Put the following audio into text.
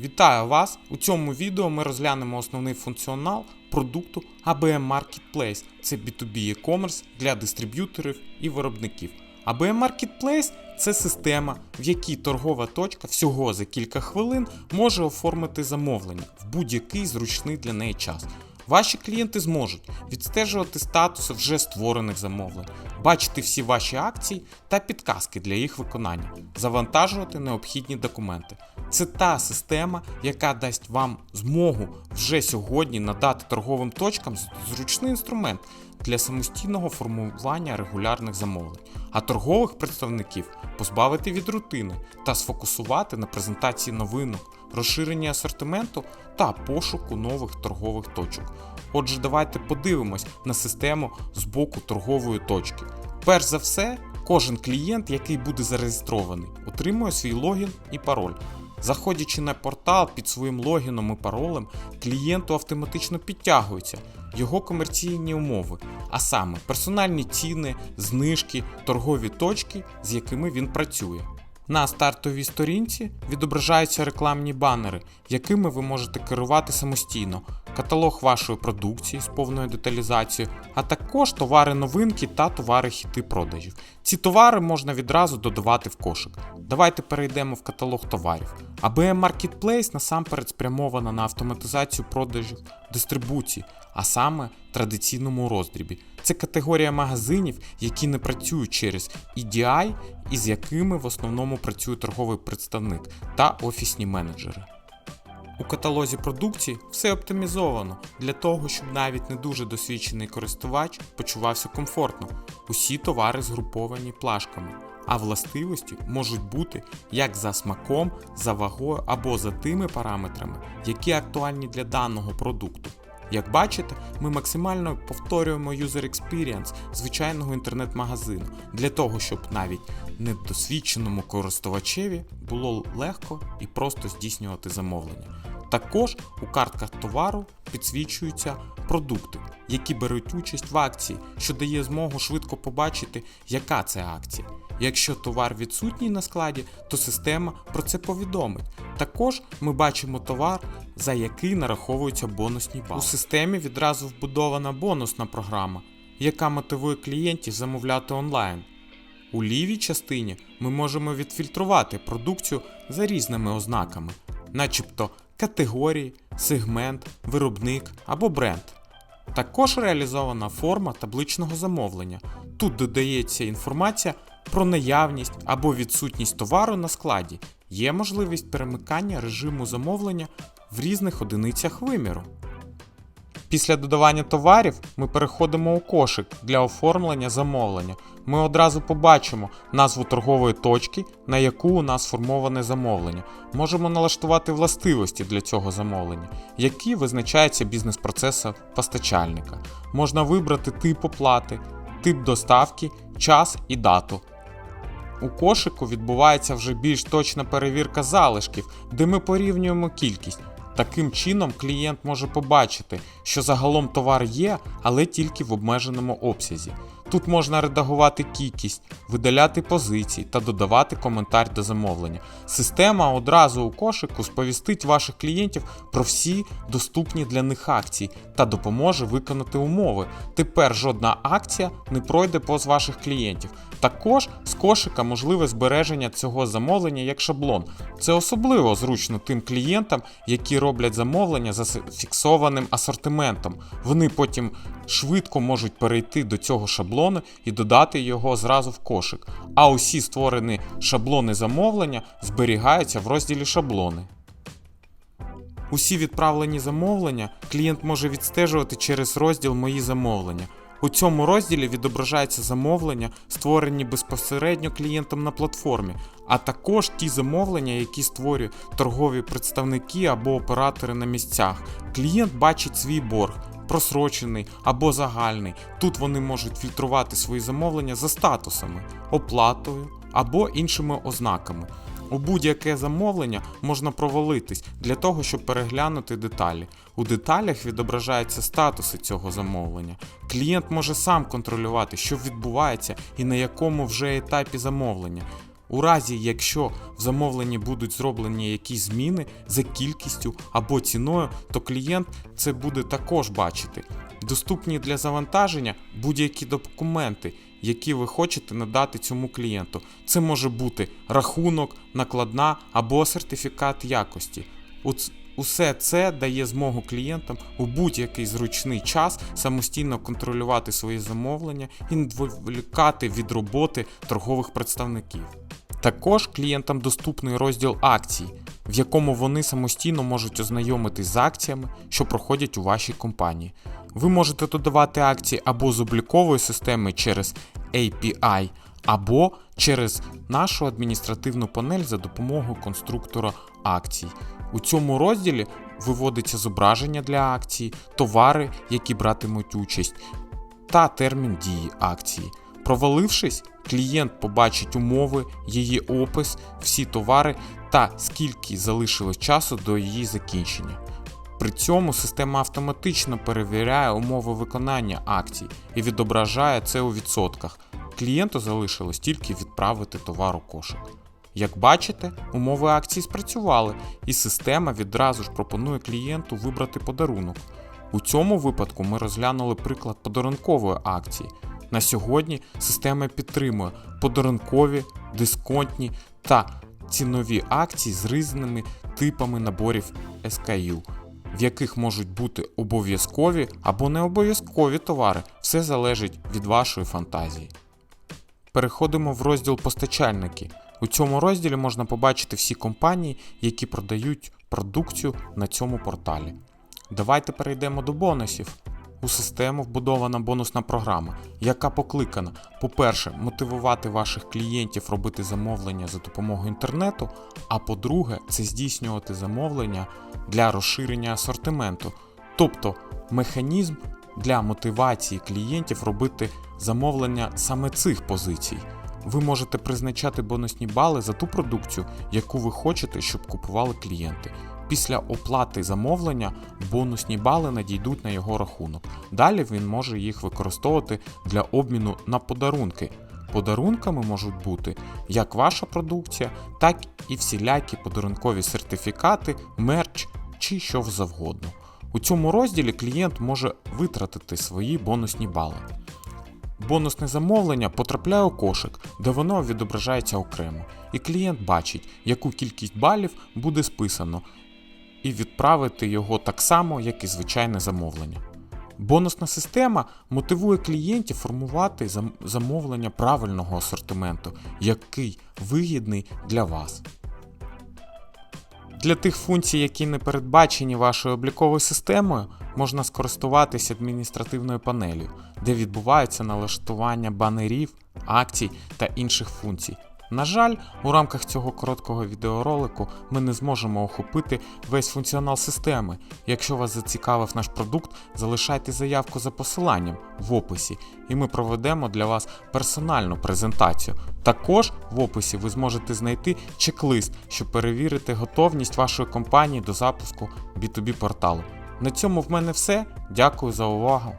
Вітаю вас! У цьому відео ми розглянемо основний функціонал продукту ABM Marketplace. Це B2B e-commerce для дистриб'юторів і виробників. ABM Marketplace це система, в якій торгова точка всього за кілька хвилин може оформити замовлення в будь-який зручний для неї час. Ваші клієнти зможуть відстежувати статуси вже створених замовлень, бачити всі ваші акції та підказки для їх виконання, завантажувати необхідні документи. Це та система, яка дасть вам змогу вже сьогодні надати торговим точкам зручний інструмент для самостійного формування регулярних замовлень, а торгових представників позбавити від рутини та сфокусувати на презентації новинок, розширенні асортименту та пошуку нових торгових точок. Отже, давайте подивимось на систему з боку торгової точки. Перш за все, кожен клієнт, який буде зареєстрований, отримує свій логін і пароль. Заходячи на портал під своїм логіном і паролем, клієнту автоматично підтягуються його комерційні умови, а саме персональні ціни, знижки, торгові точки, з якими він працює. На стартовій сторінці відображаються рекламні банери, якими ви можете керувати самостійно, каталог вашої продукції з повною деталізацією, а також товари новинки та товари хіти продажів. Ці товари можна відразу додавати в кошик. Давайте перейдемо в каталог товарів. ABM Marketplace насамперед спрямована на автоматизацію продажів дистрибуції, а саме традиційному роздрібі. Це категорія магазинів, які не працюють через EDI і з якими в основному працює торговий представник та офісні менеджери. У каталозі продукції все оптимізовано для того, щоб навіть не дуже досвідчений користувач почувався комфортно. Усі товари згруповані плашками, а властивості можуть бути як за смаком, за вагою або за тими параметрами, які актуальні для даного продукту. Як бачите, ми максимально повторюємо user experience звичайного інтернет-магазину для того, щоб навіть недосвідченому користувачеві було легко і просто здійснювати замовлення. Також у картках товару підсвічуються продукти, які беруть участь в акції, що дає змогу швидко побачити, яка це акція. Якщо товар відсутній на складі, то система про це повідомить. Також ми бачимо товар, за який нараховуються бонусні бали. У системі відразу вбудована бонусна програма, яка мотивує клієнтів замовляти онлайн. У лівій частині ми можемо відфільтрувати продукцію за різними ознаками, начебто категорії, сегмент, виробник або бренд. Також реалізована форма табличного замовлення. Тут додається інформація про наявність або відсутність товару на складі. Є можливість перемикання режиму замовлення в різних одиницях виміру. Після додавання товарів ми переходимо у кошик для оформлення замовлення. Ми одразу побачимо назву торгової точки, на яку у нас сформоване замовлення. Можемо налаштувати властивості для цього замовлення, які визначаються бізнес-процесом постачальника. Можна вибрати тип оплати, тип доставки, час і дату. У кошику відбувається вже більш точна перевірка залишків, де ми порівнюємо кількість. Таким чином, клієнт може побачити, що загалом товар є, але тільки в обмеженому обсязі. Тут можна редагувати кількість, видаляти позиції та додавати коментар до замовлення. Система одразу у кошику сповістить ваших клієнтів про всі доступні для них акції та допоможе виконати умови. Тепер жодна акція не пройде повз ваших клієнтів. Також з кошика можливе збереження цього замовлення як шаблон. Це особливо зручно тим клієнтам, які роблять замовлення за фіксованим асортиментом. Вони потім швидко можуть перейти до цього шаблону і додати його зразу в кошик. А усі створені шаблони замовлення зберігаються в розділі шаблони. Усі відправлені замовлення клієнт може відстежувати через розділ Мої замовлення. У цьому розділі відображаються замовлення, створені безпосередньо клієнтом на платформі, а також ті замовлення, які створюють торгові представники або оператори на місцях. Клієнт бачить свій борг, просрочений або загальний. Тут вони можуть фільтрувати свої замовлення за статусами, оплатою або іншими ознаками. У будь-яке замовлення можна провалитись для того, щоб переглянути деталі. У деталях відображаються статуси цього замовлення. Клієнт може сам контролювати, що відбувається і на якому вже етапі замовлення. У разі, якщо в замовленні будуть зроблені якісь зміни за кількістю або ціною, то клієнт це буде також бачити. Доступні для завантаження будь-які документи, які ви хочете надати цьому клієнту. Це може бути рахунок, накладна або сертифікат якості. Усе це дає змогу клієнтам у будь-який зручний час самостійно контролювати свої замовлення і не відволікати від роботи торгових представників. Також клієнтам доступний розділ акцій, в якому вони самостійно можуть ознайомитись з акціями, що проходять у вашій компанії. Ви можете додавати акції або з облікової системи через API, або через нашу адміністративну панель за допомогою конструктора акцій. У цьому розділі виводиться зображення для акції, товари, які братимуть участь, та термін дії акції. Провалившись, клієнт побачить умови, її опис, всі товари та скільки залишилось часу до її закінчення. При цьому система автоматично перевіряє умови виконання акцій і відображає це у відсотках. Клієнту залишилось тільки відправити товар у кошик. Як бачите, умови акції спрацювали, і система відразу ж пропонує клієнту вибрати подарунок. У цьому випадку ми розглянули приклад подарункової акції. На сьогодні система підтримує подарункові, дисконтні та цінові акції з різними типами наборів SKU, в яких можуть бути обов'язкові або не обов'язкові товари. Все залежить від вашої фантазії. Переходимо в розділ постачальники. У цьому розділі можна побачити всі компанії, які продають продукцію на цьому порталі. Давайте перейдемо до бонусів. У систему вбудована бонусна програма, яка покликана, по-перше, мотивувати ваших клієнтів робити замовлення за допомогою інтернету, а по-друге, це здійснювати замовлення для розширення асортименту, тобто механізм для мотивації клієнтів робити замовлення саме цих позицій. Ви можете призначати бонусні бали за ту продукцію, яку ви хочете, щоб купували клієнти. Після оплати замовлення бонусні бали надійдуть на його рахунок. Далі він може їх використовувати для обміну на подарунки. Подарунками можуть бути як ваша продукція, так і всілякі подарункові сертифікати, мерч чи що завгодно. У цьому розділі клієнт може витратити свої бонусні бали. Бонусне замовлення потрапляє у кошик, де воно відображається окремо, і клієнт бачить, яку кількість балів буде списано, і відправити його так само, як і звичайне замовлення. Бонусна система мотивує клієнтів формувати замовлення правильного асортименту, який вигідний для вас. Для тих функцій, які не передбачені вашою обліковою системою, можна скористуватися адміністративною панелью, де відбувається налаштування банерів, акцій та інших функцій. На жаль, у рамках цього короткого відеоролику ми не зможемо охопити весь функціонал системи. Якщо вас зацікавив наш продукт, залишайте заявку за посиланням в описі, і ми проведемо для вас персональну презентацію. Також в описі ви зможете знайти чек-лист, щоб перевірити готовність вашої компанії до запуску B2B порталу. На цьому в мене все. Дякую за увагу.